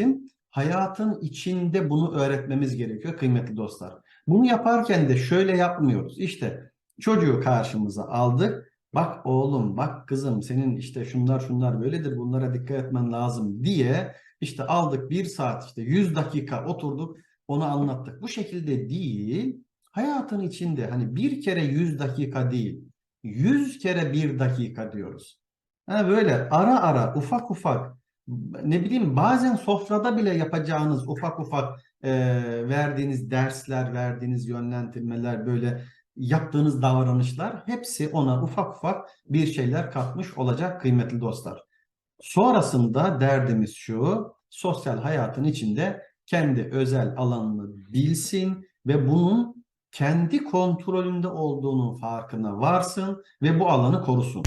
bizim hayatın içinde bunu öğretmemiz gerekiyor kıymetli dostlar. Bunu yaparken de şöyle yapmıyoruz. İşte çocuğu karşımıza aldık. Bak oğlum, bak kızım senin işte şunlar şunlar böyledir bunlara dikkat etmen lazım diye işte aldık bir saat işte 100 dakika oturduk onu anlattık. Bu şekilde değil hayatın içinde hani bir kere 100 dakika değil 100 kere bir dakika diyoruz. Ha böyle ara ara ufak ufak ne bileyim bazen sofrada bile yapacağınız ufak ufak e, verdiğiniz dersler, verdiğiniz yönlendirmeler böyle yaptığınız davranışlar hepsi ona ufak ufak bir şeyler katmış olacak kıymetli dostlar. Sonrasında derdimiz şu, sosyal hayatın içinde kendi özel alanını bilsin ve bunun kendi kontrolünde olduğunun farkına varsın ve bu alanı korusun.